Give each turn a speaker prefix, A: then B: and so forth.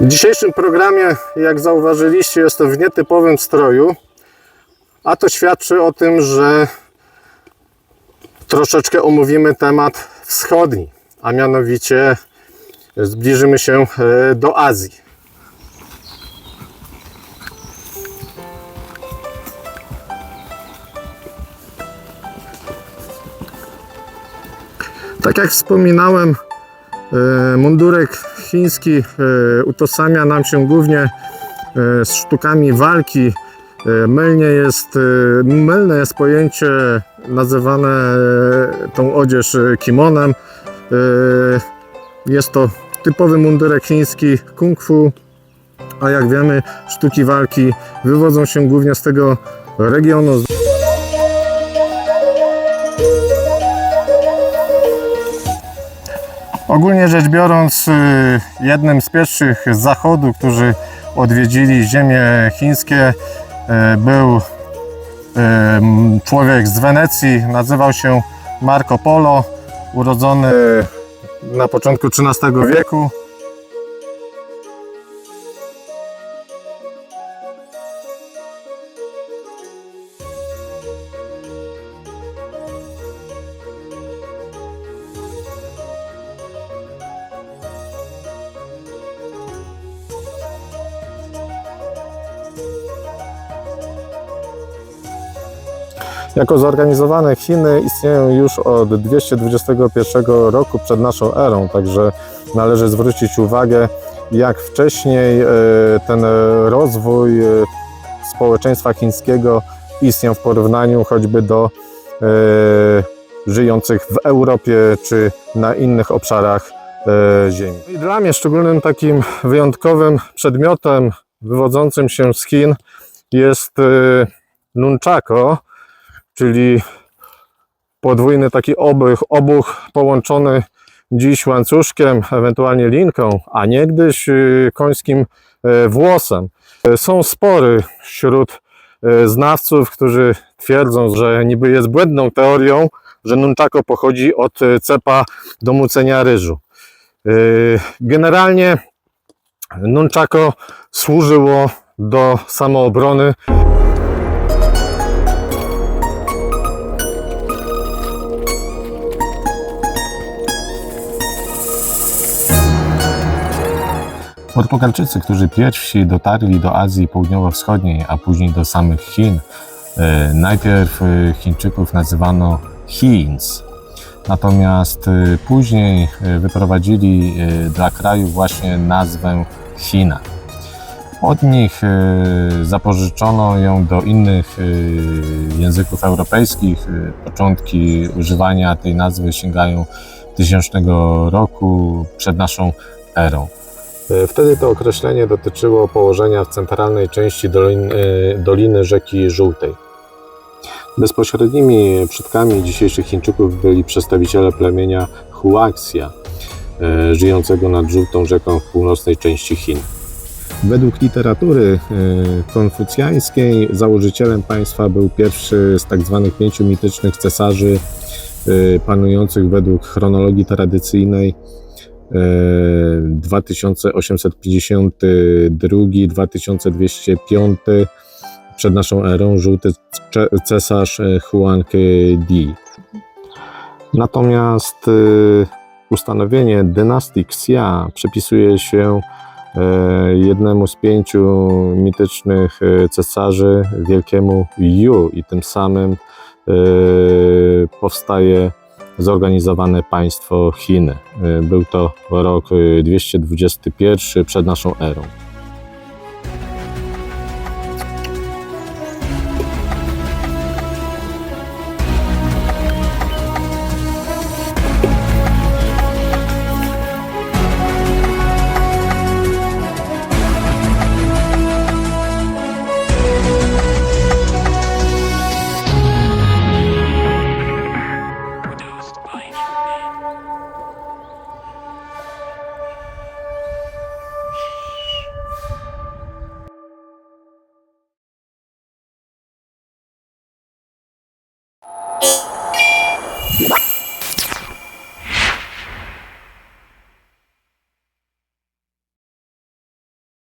A: W dzisiejszym programie, jak zauważyliście, jestem w nietypowym stroju, a to świadczy o tym, że troszeczkę omówimy temat wschodni, a mianowicie zbliżymy się e, do Azji. Tak jak wspominałem, e, mundurek chiński e, utożsamia nam się głównie e, z sztukami walki. E, Mylnie jest, mylne jest pojęcie nazywane tą odzież kimonem. Jest to typowy mundurek chiński kung fu, a jak wiemy sztuki walki wywodzą się głównie z tego regionu. Ogólnie rzecz biorąc, y, jednym z pierwszych z zachodu, którzy odwiedzili ziemie chińskie, y, był y, człowiek z Wenecji, nazywał się Marco Polo, urodzony na początku XIII wieku. Jako zorganizowane Chiny istnieją już od 221 roku przed naszą erą, także należy zwrócić uwagę, jak wcześniej e, ten rozwój e, społeczeństwa chińskiego istniał w porównaniu choćby do e, żyjących w Europie czy na innych obszarach Ziemi. I dla mnie szczególnym takim wyjątkowym przedmiotem wywodzącym się z Chin jest nunchako, czyli podwójny taki obuch, obuch połączony dziś łańcuszkiem, ewentualnie linką, a niegdyś y, końskim e, włosem. E, Są spory wśród znawców, którzy twierdzą, że niby jest błędną teorią, że nunchako pochodzi od cepa do mucenia ryżu. Generalnie nunchako służyło do samoobrony
B: Portugalczycy, którzy pierwsi dotarli do Azji Południowo-Wschodniej, a później do samych Chin, e, najpierw e, Chińczyków nazywano Chiins, natomiast e, później wyprowadzili dla kraju właśnie nazwę China. Od nich zapożyczono ją do innych języków europejskich. Początki używania tej nazwy sięgają 1000 roku przed naszą erą.
A: E, Wtedy to określenie dotyczyło położenia w centralnej części doliny, e, doliny rzeki Żółtej. Bezpośrednimi przodkami dzisiejszych Chińczyków byli przedstawiciele plemienia Huaxia, e, żyjącego nad Żółtą rzeką w północnej części Chin. Według literatury konfucjańskiej założycielem państwa był pierwszy z tak zwanych pięciu mitycznych cesarzy panujących według chronologii tradycyjnej 2852-2205 przed naszą erą, żółty cesarz e, Huang Di. Natomiast e, ustanowienie dynastii Xia przypisuje się e, jednemu z pięciu mitycznych e, cesarzy, wielkiemu Yu i tym samym e, powstaje zorganizowane państwo Chiny. Y, Był to rok y, 221 przed naszą erą. Thank you.